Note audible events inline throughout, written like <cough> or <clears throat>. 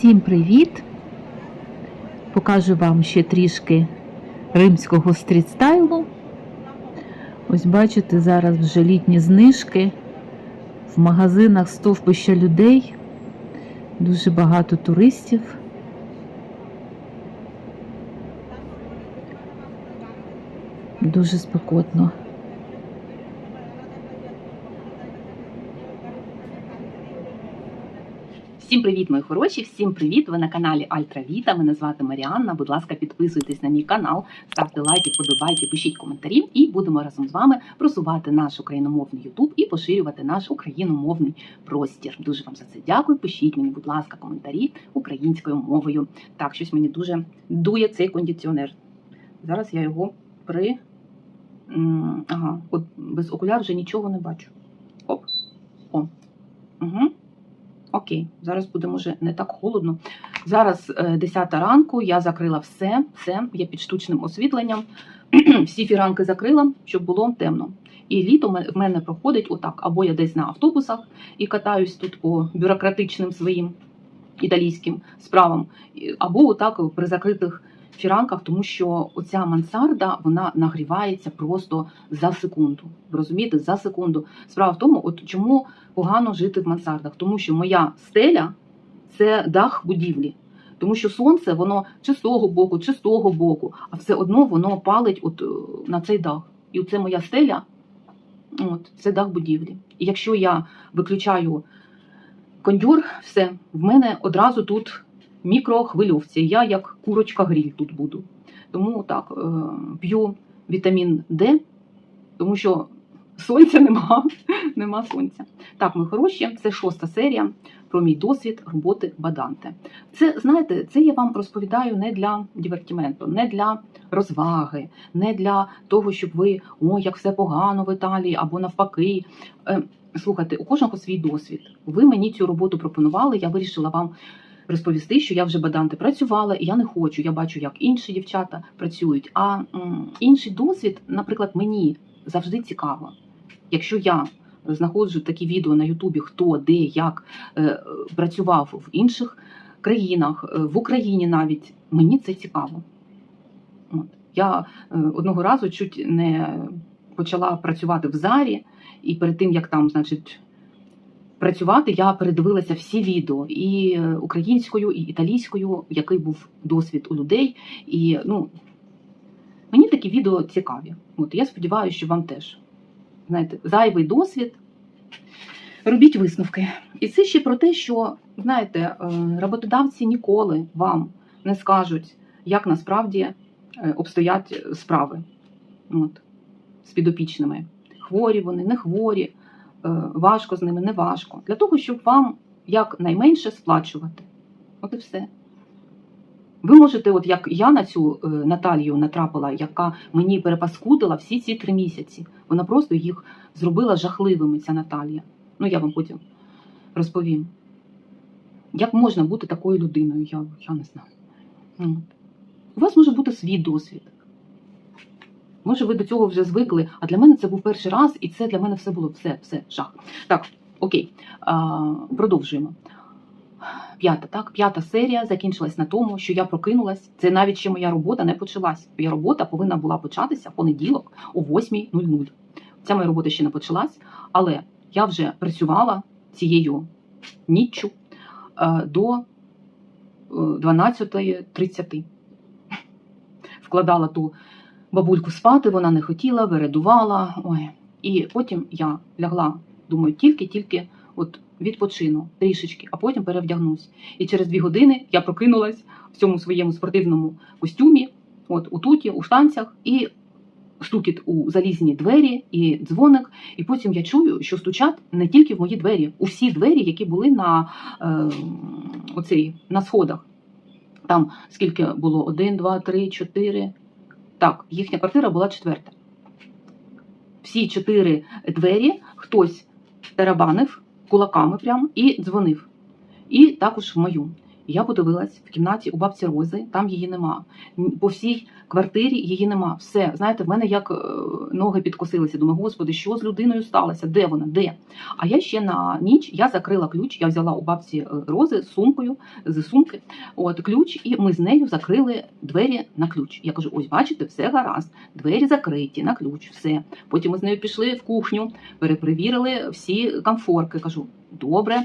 Всім привіт! Покажу вам ще трішки римського стрітстайлу. Ось бачите, зараз вже літні знижки. В магазинах стовпища людей, дуже багато туристів. Дуже спекотно. Всім привіт, мої хороші! Всім привіт! Ви на каналі Альтра Віта. Мене звати Маріанна. Будь ласка, підписуйтесь на мій канал, ставте лайки, подобайки, пишіть коментарі, і будемо разом з вами просувати наш україномовний Ютуб і поширювати наш україномовний простір. Дуже вам за це дякую. Пишіть мені, будь ласка, коментарі українською мовою. Так, щось мені дуже дує цей кондиціонер. Зараз я його при. Ага, от без окуляр вже нічого не бачу. Оп. О. Угу. Окей, зараз буде може не так холодно. Зараз е, 10 ранку, я закрила все, все, я під штучним освітленням. <clears throat> Всі фіранки закрила, щоб було темно. І літо в мене проходить отак. Або я десь на автобусах і катаюсь тут по бюрократичним своїм італійським справам, або отак при закритих фіранках, тому що оця мансарда вона нагрівається просто за секунду. Розумієте, за секунду. Справа в тому, от чому погано жити в мансардах, тому що моя стеля це дах будівлі. Тому що сонце, воно чи з того боку, чи з того боку, а все одно воно палить от е, на цей дах. І це моя стеля, от, це дах будівлі. І якщо я виключаю кондюр, все, в мене одразу тут мікрохвильовці. Я як курочка гріль тут буду. Тому так, е, п'ю вітамін Д, тому що сонця нема, <laughs> нема сонця. Так, мої хороші, це шоста серія про мій досвід роботи баданте. Це знаєте, це я вам розповідаю не для дивертіменту, не для розваги, не для того, щоб ви о, як все погано в Італії або навпаки. Е, Слухайте, у кожного свій досвід. Ви мені цю роботу пропонували. Я вирішила вам розповісти, що я вже баданте працювала, і я не хочу. Я бачу, як інші дівчата працюють. А інший досвід, наприклад, мені завжди цікаво. Якщо я знаходжу такі відео на Ютубі, хто де як е, працював в інших країнах, е, в Україні навіть, мені це цікаво. От. Я е, одного разу чуть не почала працювати в зарі, і перед тим як там, значить, працювати, я передивилася всі відео і е, українською, і італійською, який був досвід у людей. І ну, мені такі відео цікаві. От я сподіваюся, що вам теж знаєте, зайвий досвід. Робіть висновки. І це ще про те, що знаєте, е, роботодавці ніколи вам не скажуть, як насправді е, обстоять справи От, з підопічними. Хворі вони, не хворі, важко з ними, не важко. Для того, щоб вам якнайменше сплачувати. От і все. Ви можете, от як я на цю е, Наталію натрапила, яка мені перепаскудила всі ці три місяці. Вона просто їх зробила жахливими, ця Наталія. Ну, я вам потім розповім. Як можна бути такою людиною, я, я не знаю. У вас може бути свій досвід. Може, ви до цього вже звикли, а для мене це був перший раз, і це для мене все було все, все, жах. Так, окей, а, продовжуємо. П'ята, так, п'ята серія закінчилась на тому, що я прокинулась. Це навіть ще моя робота не почалась. Моя робота повинна була початися в понеділок о 8.00. Ця моя робота ще не почалась, але я вже працювала цією ніччю е, до е, 12.30. Вкладала ту бабульку спати, вона не хотіла, виредувала. Ой. І потім я лягла, думаю, тільки-тільки от відпочину трішечки, а потім перевдягнусь. І через дві години я прокинулась в цьому своєму спортивному костюмі, от у туті, у штанцях, і стукіт у залізні двері і дзвоник. І потім я чую, що стучать не тільки в мої двері, у всі двері, які були на, е, оцей, на сходах. Там скільки було? Один, два, три, чотири. Так, їхня квартира була четверта. Всі чотири двері хтось тарабанив кулаками прямо і дзвонив. І також в мою. Я подивилась в кімнаті у бабці Рози, там її нема. По всій квартирі її нема. Все, знаєте, в мене як е, ноги підкосилися. Думаю, господи, що з людиною сталося? Де вона? Де? А я ще на ніч я закрила ключ. Я взяла у бабці е, Рози з сумкою з сумки. От ключ, і ми з нею закрили двері на ключ. Я кажу: ось, бачите, все гаразд, двері закриті на ключ, все. Потім ми з нею пішли в кухню, перепровірили всі комфорки. Кажу, добре,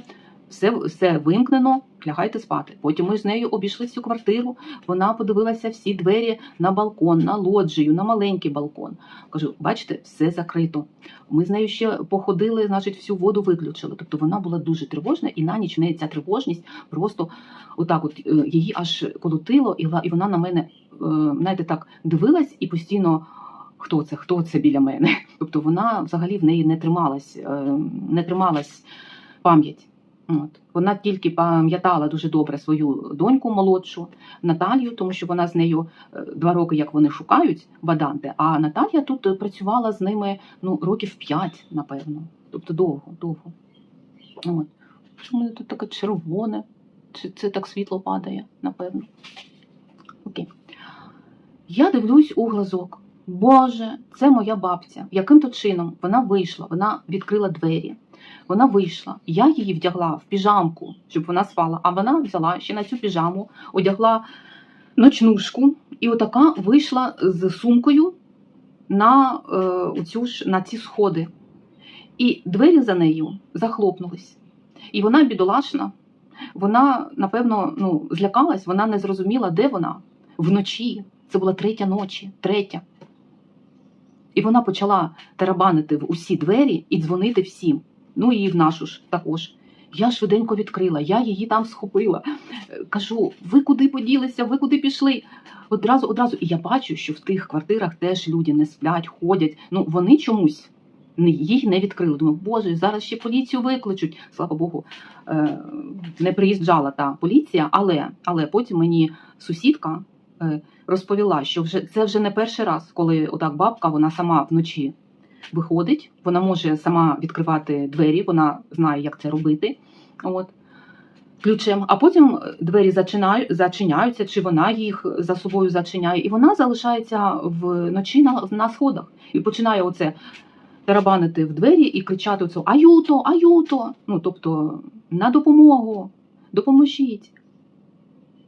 все, все вимкнено, лягайте спати. Потім ми з нею обійшли всю квартиру. Вона подивилася всі двері на балкон, на лоджію, на маленький балкон. Кажу, бачите, все закрито. Ми з нею ще походили, значить, всю воду виключили. Тобто вона була дуже тривожна, і на ніч в неї ця тривожність просто отак, от е, її аж колотило, і вона на мене, е, знаєте, так дивилась і постійно. Хто це? Хто це біля мене? <laughs> Тобто вона взагалі в неї не трималась, е, не трималась пам'ять. От. Вона тільки пам'ятала дуже добре свою доньку молодшу Наталію, тому що вона з нею е, два роки, як вони шукають Баданте. А Наталія тут працювала з ними ну, років п'ять, напевно. Тобто довго, довго. От. В тут таке червоне? Чи це так світло падає, напевно. Окей. Я дивлюсь у глазок. Боже, це моя бабця. Яким-то чином вона вийшла, вона відкрила двері. Вона вийшла. Я її вдягла в піжамку, щоб вона спала. А вона взяла ще на цю піжаму, одягла ночнушку і отака вийшла з сумкою на, е, оцю ж, на ці сходи. І двері за нею захлопнулись. І вона бідолашна, вона, напевно, ну, злякалась, вона не зрозуміла, де вона вночі. Це була третя ночі, третя. І вона почала тарабанити в усі двері і дзвонити всім. Ну і в нашу ж також. Я швиденько відкрила, я її там схопила. Кажу, ви куди поділися, ви куди пішли? Одразу, одразу. І я бачу, що в тих квартирах теж люди не сплять, ходять. Ну вони чомусь їх не відкрили. Думаю, боже, зараз ще поліцію викличуть. Слава Богу, е, не приїжджала та поліція, але, але потім мені сусідка е, розповіла, що вже це вже не перший раз, коли отак бабка вона сама вночі виходить, вона може сама відкривати двері, вона знає, як це робити. От. Ключем, а потім двері зачиняються, чи вона їх за собою зачиняє, і вона залишається вночі на, на сходах і починає оце тарабанити в двері і кричати оце Аюто, аюто! Ну, тобто, на допомогу, допоможіть.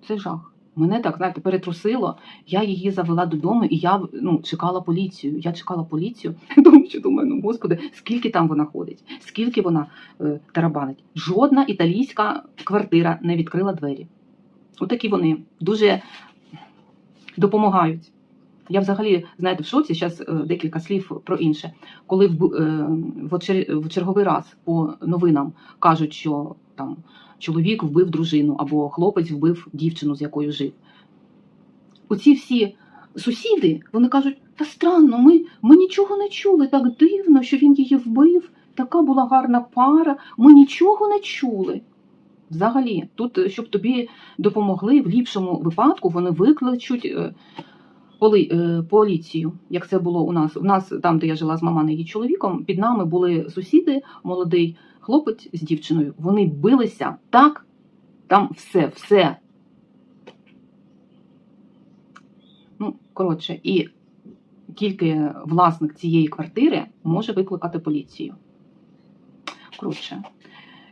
Це жах. Мене так, знаєте, перетрусило. Я її завела додому, і я ну, чекала поліцію. Я чекала поліцію, <laughs> тому що думаю, ну господи, скільки там вона ходить, скільки вона е, тарабанить. Жодна італійська квартира не відкрила двері. Отакі вони дуже допомагають. Я взагалі, знаєте, в шоці зараз декілька слів про інше. Коли в, е, в черговий раз по новинам кажуть, що там чоловік вбив дружину або хлопець вбив дівчину, з якою жив. Оці всі сусіди вони кажуть: та странно, ми, ми нічого не чули, так дивно, що він її вбив. Така була гарна пара, ми нічого не чули. Взагалі, тут, е, щоб тобі допомогли, в ліпшому випадку вони викличуть е, е, поліцію, як це було у нас. У нас, там, де я жила з мамою і чоловіком, під нами були сусіди, молодий хлопець з дівчиною. Вони билися так, там все, все. Ну, коротше, і тільки власник цієї квартири може викликати поліцію. Коротше,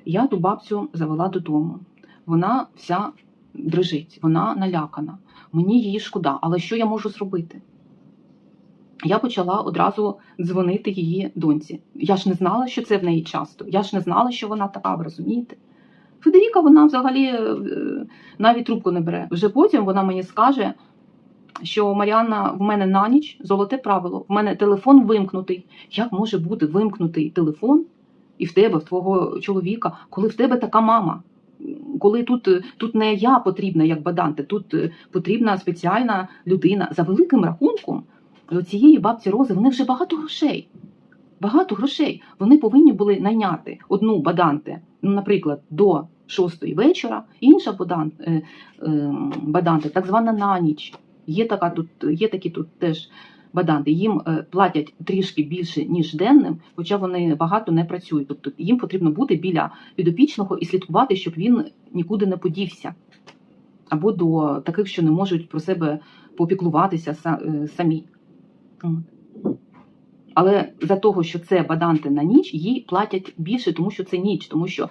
я ту бабцю завела додому. Вона вся дрижить, вона налякана. Мені її шкода, але що я можу зробити? Я почала одразу дзвонити її доньці. Я ж не знала, що це в неї часто. Я ж не знала, що вона така, ви розумієте? Федеріка, вона взагалі е, навіть трубку не бере. Вже потім вона мені скаже, що Маріанна в мене на ніч золоте правило. В мене телефон вимкнутий. Як може бути вимкнутий телефон і в тебе, в твого чоловіка, коли в тебе така мама? Коли тут, тут не я потрібна, як баданте, тут е, потрібна спеціальна людина за великим рахунком. У цієї бабці Рози в них вже багато грошей. Багато грошей. Вони повинні були найняти одну баданте, ну, наприклад, до шостої вечора, інша бадан, е, е, баданте, так звана на ніч. Є, така тут, є такі тут теж баданти. Їм е, платять трішки більше, ніж денним, хоча вони багато не працюють. Тобто їм потрібно бути біля підопічного і слідкувати, щоб він нікуди не подівся. або до таких, що не можуть про себе попіклуватися самі. Але за того, що це баданти на ніч, їй платять більше, тому що це ніч, тому що е,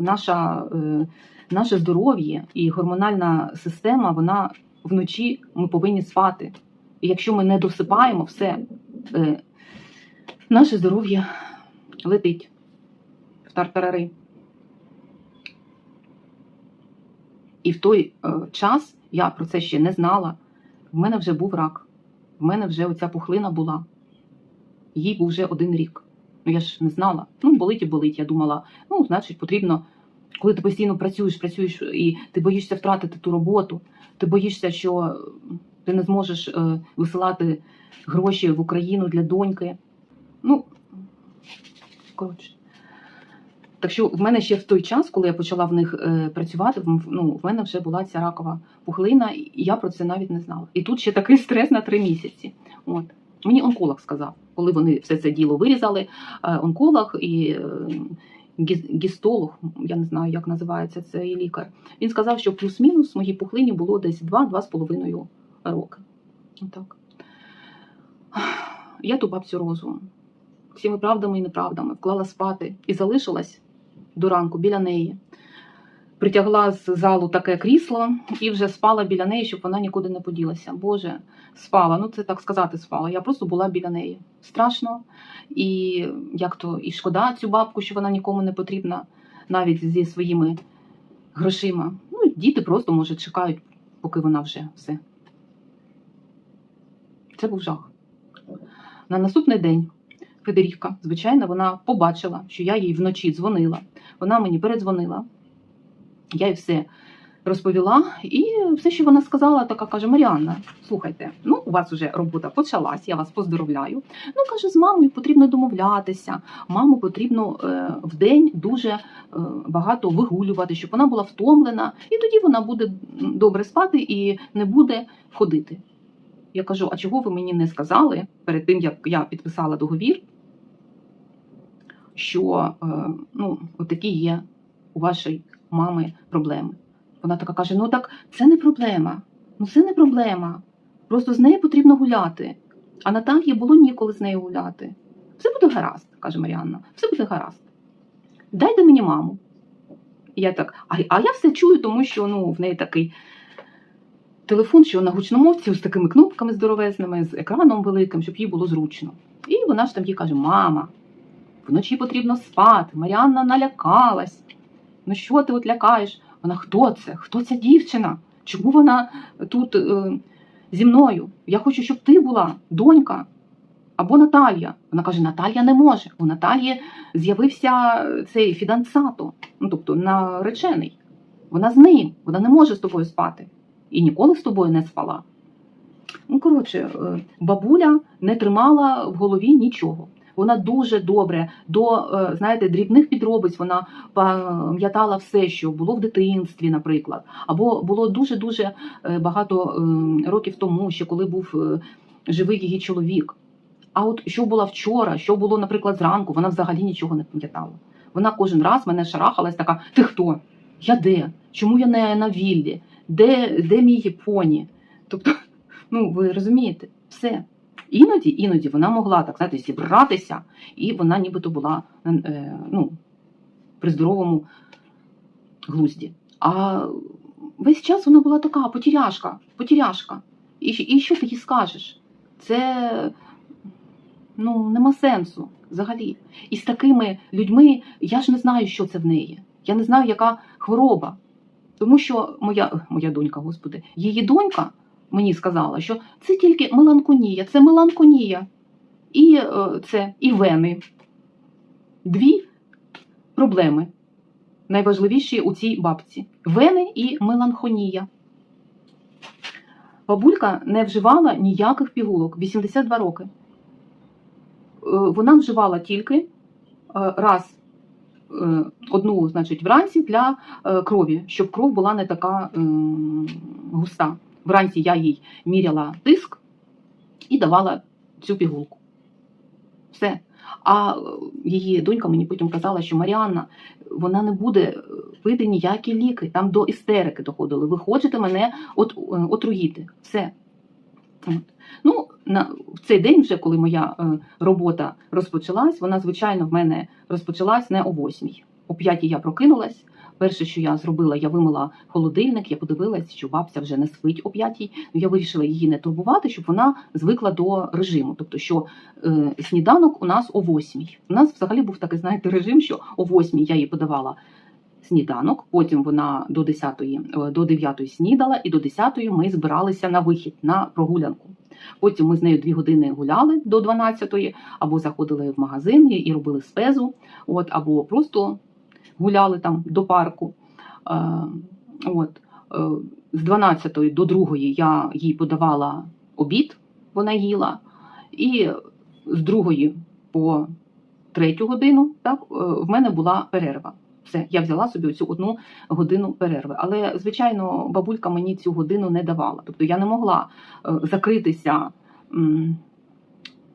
наша, е, наше здоров'я і гормональна система, вона вночі ми повинні спати. І якщо ми не досипаємо, все, е, наше здоров'я летить в тартарари. І в той е, час я про це ще не знала. В мене вже був рак, в мене вже оця пухлина була. Їй був вже один рік. Ну я ж не знала. Ну, болить і болить. Я думала, ну, значить, потрібно, коли ти постійно працюєш, працюєш і ти боїшся втратити ту роботу, ти боїшся, що ти не зможеш е, висилати гроші в Україну для доньки. Ну, коротше. Так що в мене ще в той час, коли я почала в них е, працювати, ну, в мене вже була ця ракова пухлина, і я про це навіть не знала. І тут ще такий <laughs> стрес на три місяці. От. Мені онколог сказав, коли вони все це діло вирізали, е, онколог і е, гістолог, я не знаю, як називається цей лікар. Він сказав, що плюс-мінус моїй пухлині було десь 2-2,5 роки. Отак. Я ту бабцю розум всіми правдами і неправдами вклала спати і залишилась до ранку біля неї. Притягла з залу таке крісло і вже спала біля неї, щоб вона нікуди не поділася. Боже, спала. Ну це так сказати, спала. Я просто була біля неї. Страшно. І як то і шкода цю бабку, що вона нікому не потрібна, навіть зі своїми грошима. Ну, діти просто, може, чекають, поки вона вже все. Це був жах. На наступний день Федерівка, звичайно, вона побачила, що я їй вночі дзвонила. Вона мені передзвонила. Я їй все розповіла, і все, що вона сказала, така каже: Маріанна, слухайте, ну у вас вже робота почалась, я вас поздоровляю. Ну каже, з мамою потрібно домовлятися. Маму потрібно е, в день дуже е, багато вигулювати, щоб вона була втомлена, і тоді вона буде добре спати і не буде ходити. Я кажу: а чого ви мені не сказали перед тим, як я підписала договір, що е, ну, отакі є у вашої мами проблеми? Вона така каже: ну так це не проблема. Ну це не проблема. Просто з нею потрібно гуляти. А Наталії було ніколи з нею гуляти. Все буде гаразд, каже Маріанна, все буде гаразд. Дайте мені маму. Я так, а, а я все чую, тому що ну, в неї такий телефон, що на гучномовці з такими кнопками здоровезними, з екраном великим, щоб їй було зручно. І вона ж там їй каже: Мама, вночі потрібно спати. Маріанна налякалась. Ну що ти от лякаєш? Вона хто це? Хто ця дівчина? Чому вона тут е, зі мною? Я хочу, щоб ти була донька або Наталія. Вона каже: Наталія не може. У Наталії з'явився цей фідансато, ну тобто наречений. Вона з ним, вона не може з тобою спати. І ніколи з тобою не спала. Ну, коротше, е, бабуля не тримала в голові нічого. Вона дуже добре до е, знаєте, дрібних підробиць вона пам'ятала все, що було в дитинстві, наприклад, або було дуже дуже багато е, років тому, ще коли був е, живий її чоловік. А от що було вчора, що було, наприклад, зранку, вона взагалі нічого не пам'ятала. Вона кожен раз мене шарахалась, така: ти хто? Я де? Чому я не на віллі? Де, де мій поні? Тобто, ну ви розумієте, все. Іноді, іноді вона могла так знаєте, зібратися, і вона нібито була е, ну, при здоровому глузді. А весь час вона була така потіряшка, потіряшка. І, і що ти їй скажеш? Це ну, нема сенсу взагалі. І з такими людьми я ж не знаю, що це в неї. Я не знаю, яка хвороба. Тому що моя, моя донька, господи, її донька мені сказала, що це тільки меланконія, це меланконія. І е, це і вени. Дві проблеми найважливіші у цій бабці: вени і меланхонія. Бабулька не вживала ніяких пігулок 82 роки. Е, Вона вживала тільки е, раз одну, значить, вранці для крові, щоб кров була не така е, густа. Вранці я їй міряла тиск і давала цю пігулку. Все. А е, її донька мені потім казала, що Маріанна, вона не буде е, пити ніякі ліки, там до істерики доходили. Ви хочете мене от, е, отруїти. Все. От. Ну, на, в цей день, вже коли моя е, робота розпочалась, вона, звичайно, в мене розпочалась не о восьмій. О п'ятій я прокинулась. Перше, що я зробила, я вимила холодильник, я подивилась, що бабця вже не спить о п'ятій. Ну, я вирішила її не турбувати, щоб вона звикла до режиму. Тобто, що е, сніданок у нас о восьмій. У нас взагалі був такий, знаєте, режим, що о восьмій я їй подавала сніданок, потім вона до 10, е, до 9 снідала, і до 10 ми збиралися на вихід на прогулянку. Потім ми з нею дві години гуляли до 12, або заходили в магазин і- і робили спезу, от, або просто гуляли там до парку. Е, от. Е, з 12 до 2 я їй подавала обід, вона їла, і з 2 по 3 годину так, е, в мене була перерва. Все, я взяла собі цю одну годину перерви. Але, звичайно, бабулька мені цю годину не давала. Тобто я не могла закритися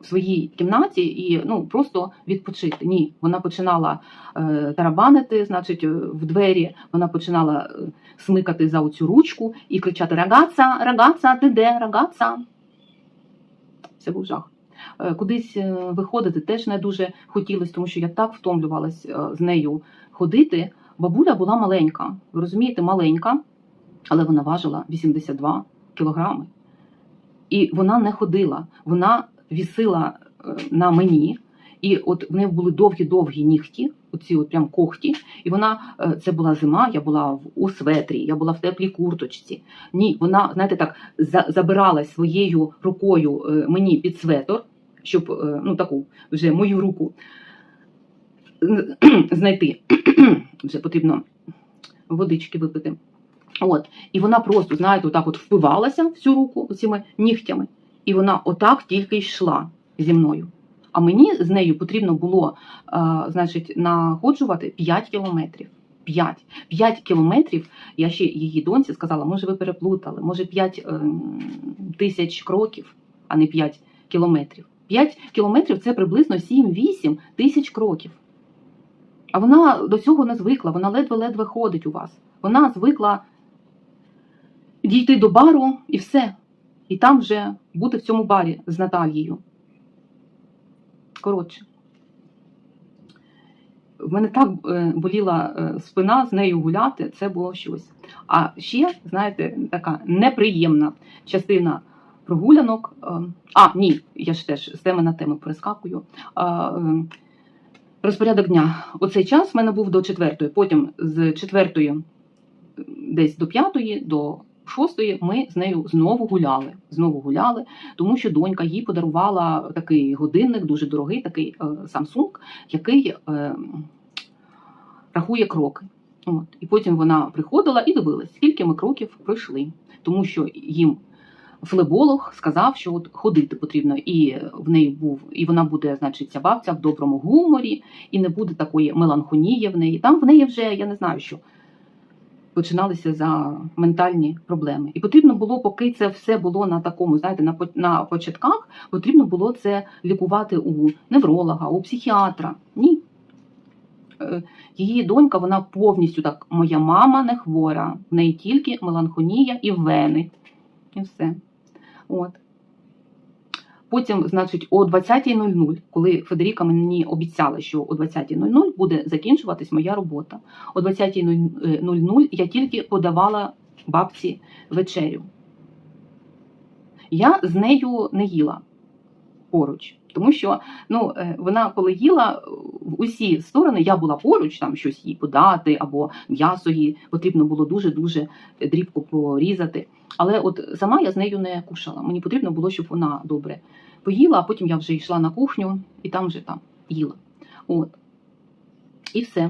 в своїй кімнаті і ну, просто відпочити. Ні, вона починала е, тарабанити, значить, е, в двері, вона починала е, смикати за оцю ручку і кричати: Рагаца, рагаца, ти де, рагаца. Це був жах. Е, Кудись виходити теж не дуже хотілося, тому що я так втомлювалась з нею ходити. Бабуля була маленька, ви розумієте, маленька, але вона важила 82 кілограми. І вона не ходила, вона вісила е, на мені, і от в неї були довгі-довгі нігті, оці от прям когті. І вона е, це була зима, я була у светрі, я була в теплій курточці. Ні, вона, знаєте, так за, забирала своєю рукою е, мені під светр, щоб ну таку вже мою руку <clears throat> знайти. <clears throat> Вже потрібно водички випити. От. І вона просто, знаєте, отак от впивалася в цю руку цими нігтями, і вона отак тільки йшла зі мною. А мені з нею потрібно було, е, значить, находжувати 5 кілометрів. 5. 5 кілометрів. Я ще її доньці сказала, може, ви переплутали, може 5 ем, тисяч кроків, а не 5 кілометрів. 5 кілометрів це приблизно 7-8 тисяч кроків. А вона до цього не звикла, вона ледве-ледве ходить у вас. Вона звикла дійти до бару і все. І там вже бути в цьому барі з Наталією. Коротше. В мене так е, боліла е, спина з нею гуляти, це було щось. А ще, знаєте, така неприємна частина прогулянок. е, А, ні, я ж теж з теми на тему перескакую. Розпорядок дня. Оцей час в мене був до четвертої. Потім з четвертої десь до п'ятої, до шостої ми з нею знову гуляли. Знову гуляли, тому що донька їй подарувала такий годинник, дуже дорогий, такий е, Samsung, який е, рахує кроки. От. І потім вона приходила і дивилась, скільки ми кроків пройшли, тому що їм флеболог сказав, що от ходити потрібно, і в неї був, і вона буде, значить, ця бабця в доброму гуморі, і не буде такої меланхонії в неї. Там в неї вже я не знаю, що починалися за ментальні проблеми. І потрібно було, поки це все було на такому, знаєте, на початках, потрібно було це лікувати у невролога, у психіатра. Ні. Е, Її донька, вона повністю так, моя мама не хвора, в неї тільки меланхонія і вени. І все. От. Потім, значить, о 20.00, коли Федеріка мені обіцяла, що о 20.00 буде закінчуватись моя робота. О 20.00 я тільки подавала бабці вечерю. Я з нею не їла поруч, тому що ну, е, вона, коли їла в усі сторони, я була поруч, там щось їй подати, або м'ясо їй потрібно було дуже-дуже дрібко порізати. Але от сама я з нею не кушала. Мені потрібно було, щоб вона добре поїла, а потім я вже йшла на кухню і там вже там їла. От. І все.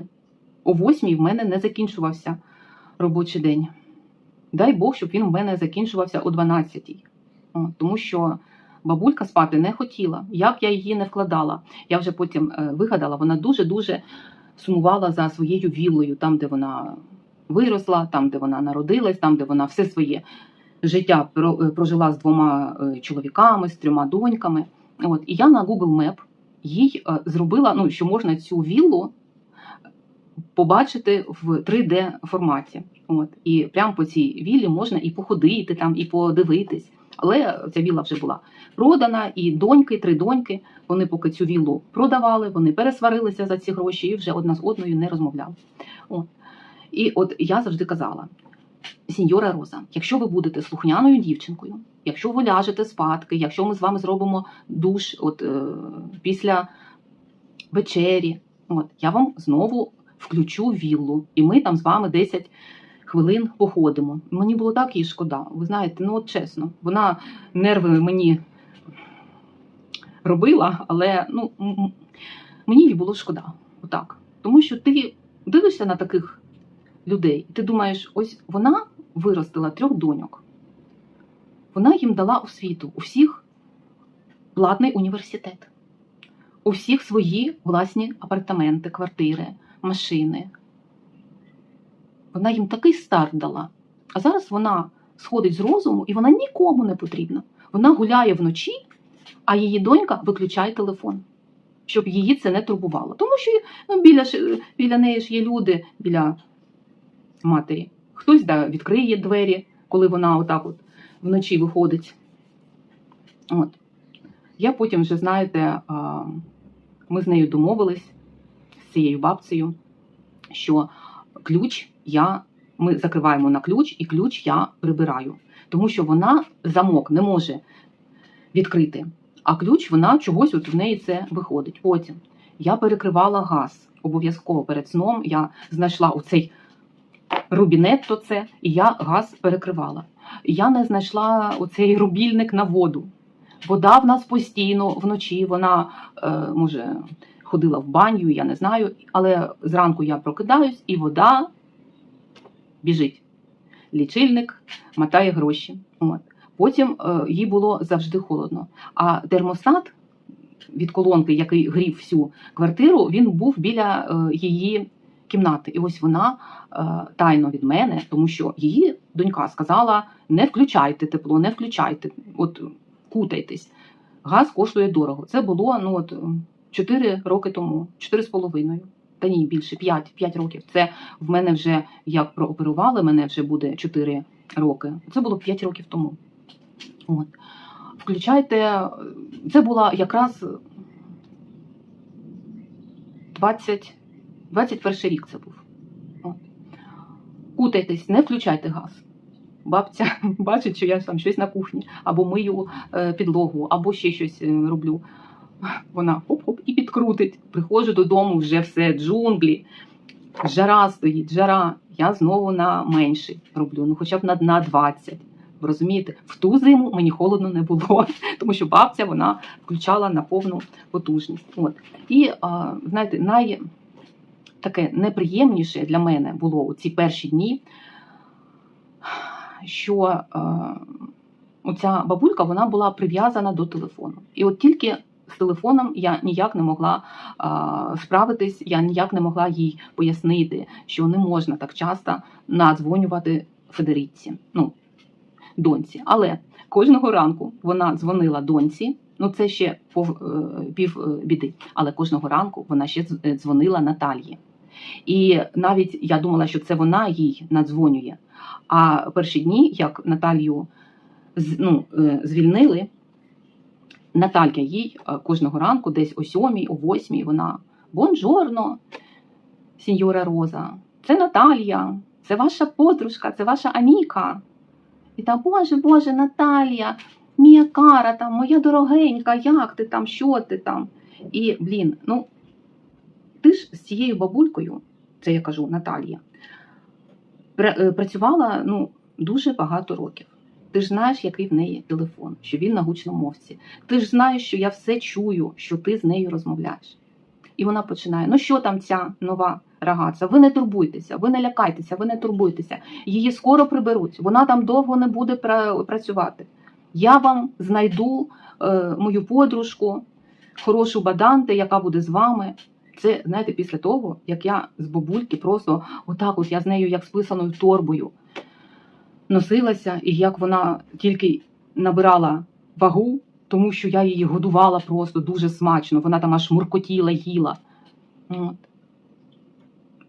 О восьмій в мене не закінчувався робочий день. Дай Бог, щоб він в мене закінчувався о 12-й. От, Тому що бабулька спати не хотіла. Як я її не вкладала. Я вже потім е, вигадала, вона дуже-дуже сумувала за своєю віллою, там, де вона виросла, там, де вона народилась, там, де вона все своє життя е, прожила з двома е, чоловіками, з трьома доньками. От. І я на Google Map їй зробила, ну, що можна цю віллу побачити в 3D форматі. От. І прямо по цій віллі можна і походити там, і подивитись. Але ця вілла вже була продана, і доньки, три доньки, вони поки цю віллу продавали, вони пересварилися за ці гроші і вже одна з одною не розмовляли. От. І от я завжди казала: сіньора Роза, якщо ви будете слухняною дівчинкою, якщо ви ляжете спадки, якщо ми з вами зробимо душ от, е, після вечері, от, я вам знову включу віллу, і ми там з вами 10 хвилин походимо. Мені було так їй шкода. Ви знаєте, ну от чесно, вона нерви мені робила, але ну, мені її було шкода. Отак. Тому що ти дивишся на таких людей, і ти думаєш, ось вона виростила трьох доньок. Вона їм дала освіту. У всіх платний університет, у всіх свої власні апартаменти, квартири, машини. Вона їм такий старт дала. А зараз вона сходить з розуму і вона нікому не потрібна. Вона гуляє вночі, а її донька виключає телефон, щоб її це не турбувало. Тому що ну, біля, біля неї ж є люди, біля матері. Хтось да, відкриє двері, коли вона отак от вночі виходить. От. Я потім вже, знаєте, ми з нею домовились з цією бабцею, що ключ я, ми закриваємо на ключ, і ключ я прибираю. Тому що вона замок не може відкрити. А ключ вона чогось от в неї це виходить. Потім я перекривала газ. Обов'язково перед сном я знайшла оцей рубінет, то це, і я газ перекривала. Я не знайшла оцей рубільник на воду. Вода в нас постійно вночі, вона е, може ходила в баню, я не знаю, але зранку я прокидаюсь, і вода біжить. Лічильник мотає гроші. От. Потім е, їй було завжди холодно. А термостат від колонки, який грів всю квартиру, він був біля е, її кімнати. І ось вона е, тайно від мене, тому що її донька сказала: не включайте тепло, не включайте, от кутайтесь. Газ коштує дорого. Це було ну от 4 роки тому, 4 з половиною. Та ні, більше 5, 5 років. Це в мене вже як прооперували, мене вже буде 4 роки. Це було 5 років тому. От. Включайте, це була якраз 20, 21 рік це був. Кутайтесь, не включайте газ. Бабця <laughs> бачить, що я там щось на кухні, або мию е, підлогу, або ще щось е, роблю. Вона хоп-хоп і підкрутить. Приходжу додому, вже все, джунглі, жара стоїть, жара. Я знову на менший роблю, ну хоча б на, на 20. Ви розумієте, в ту зиму мені холодно не було, <laughs> тому що бабця вона включала на повну потужність. От. І а, знаєте, най таке неприємніше для мене було у ці перші дні, що а, оця бабулька вона була прив'язана до телефону. І от тільки з телефоном я ніяк не могла а, справитись, я ніяк не могла їй пояснити, що не можна так часто надзвонювати Федеріці, ну, доньці. Але кожного ранку вона дзвонила доньці. Ну, це ще пов, е, пів е, біди. Але кожного ранку вона ще е, дзвонила Наталії. І навіть я думала, що це вона їй надзвонює. А перші дні, як Наталію ну, звільнили, Наталья їй е, кожного ранку, десь о сьомій, о восьмій, вона бонжорно, сеньора Роза, це Наталія, це ваша подружка, це ваша Аміка. І та Боже, Боже, Наталія, мія кара, там, моя дорогенька, як ти там, що ти там? І, блін, ну, ти ж з цією бабулькою, це я кажу, Наталія, е, працювала ну, дуже багато років. Ти ж знаєш, який в неї телефон, що він на гучномовці. Ти ж знаєш, що я все чую, що ти з нею розмовляєш. І вона починає: ну що там ця нова рагаця? Ви не турбуйтеся, ви не лякайтеся, ви не турбуйтеся. Її скоро приберуть. Вона там довго не буде працювати. Я вам знайду е, мою подружку, хорошу баданте, яка буде з вами. Це знаєте, після того, як я з бабульки просто отак, от я з нею як з писаною торбою носилася, і як вона тільки набирала вагу, тому що я її годувала просто дуже смачно. Вона там аж муркотіла, їла. От.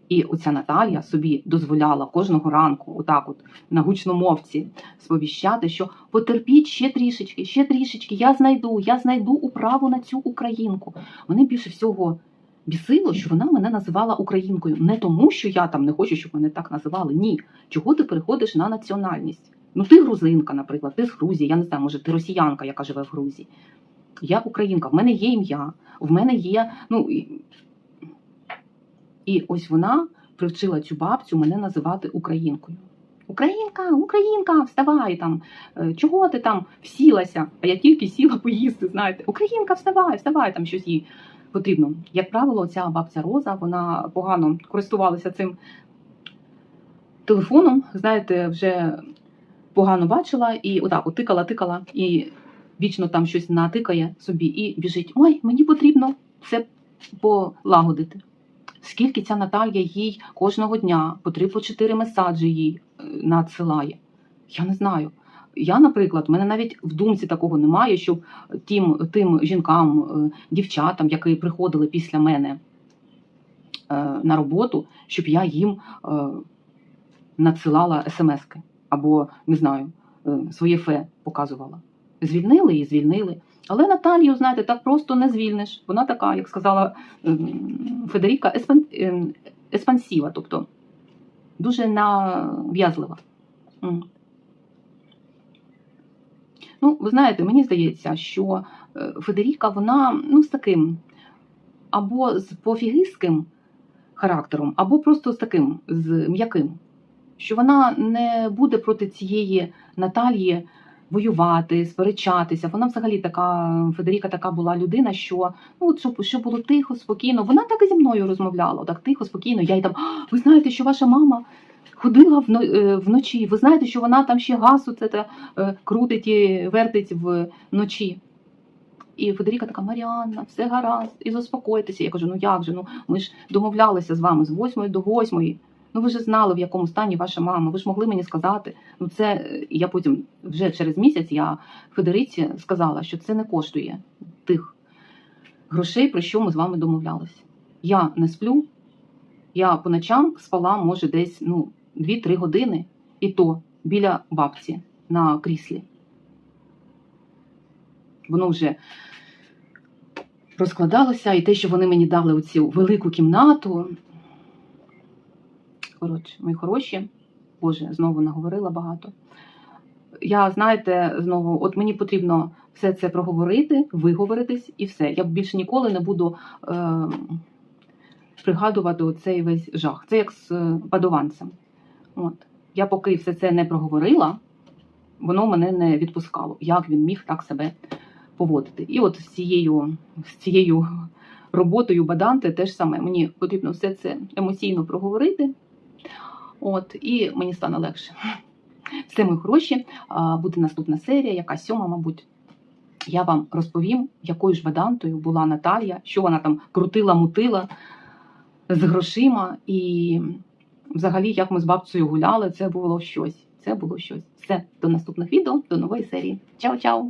І оця Наталія собі дозволяла кожного ранку, отак, от на гучномовці, сповіщати, що потерпіть ще трішечки, ще трішечки, я знайду, я знайду управу на цю українку. Вони більше всього бісило, що вона мене називала українкою. Не тому, що я там не хочу, щоб мене так називали. Ні. Чого ти переходиш на національність? Ну, ти грузинка, наприклад, ти з Грузії, я не знаю, може, ти росіянка, яка живе в Грузії. Я українка, в мене є ім'я, в мене є. ну, і- і ось вона привчила цю бабцю мене називати українкою. Українка, українка, вставай там. е, Чого ти там всілася? А я тільки сіла поїсти, знаєте. Українка, вставай, вставай, там щось їй потрібно. Як правило, ця бабця Роза, вона погано користувалася цим телефоном, знаєте, вже погано бачила і отак от тикала, і вічно там щось натикає собі і біжить. Ой, мені потрібно це полагодити. Скільки ця Наталія їй кожного дня по три по чотири месаджі їй е, надсилає? Я не знаю. Я, наприклад, в мене навіть в думці такого немає, щоб тим, тим жінкам, е, дівчатам, які приходили після мене е, на роботу, щоб я їм е, надсилала смски або не знаю, своє фе показувала. Звільнили і звільнили. Але Наталію, знаєте, так просто не звільниш. Вона така, як сказала Федеріка, еспан... еспансіва, тобто дуже нав'язлива. Ну, ви знаєте, мені здається, що е, Федеріка, вона ну, з таким або з пофігистським характером, або просто з таким з м'яким. Що вона не буде проти цієї Наталії воювати, сперечатися. Вона взагалі така, Федеріка така була людина, що ну, от щоб, щоб було тихо, спокійно. Вона так і зі мною розмовляла, так тихо, спокійно. Я їй там, ви знаєте, що ваша мама ходила е, вночі. Ви знаєте, що вона там ще газ оце те, е, крутить і вертить вночі. І Федеріка така, Маріанна, все гаразд, і заспокойтеся. Я кажу, ну як же? Ну ми ж домовлялися з вами з 8 до 8. Ну ви ж знали, в якому стані ваша мама. Ви ж могли мені сказати. Ну це я потім вже через місяць я Федериці сказала, що це не коштує тих грошей, про що ми з вами домовлялися. Я не сплю, я по ночам спала, може, десь ну, 2-3 години, і то біля бабці на кріслі. Воно вже розкладалося, і те, що вони мені дали оцю велику кімнату. Коротше, мої хороші, Боже, знову наговорила багато. Я, знаєте, знову, от мені потрібно все це проговорити, виговоритись і все. Я більше ніколи не буду е, пригадувати оцей весь жах. Це як з е, падованцем. От. Я поки все це не проговорила, воно мене не відпускало. Як він міг так себе поводити? І от з цією, з цією роботою Баданти теж саме. Мені потрібно все це емоційно проговорити. От, і мені стане легше. Все, мої хороші. Буде наступна серія, яка сьома, мабуть. Я вам розповім, якою ж бадантою була Наталія, що вона там крутила, мутила з грошима. І взагалі, як ми з бабцею гуляли, це було щось. Це було щось. Все, до наступних відео, до нової серії. Чао-чао!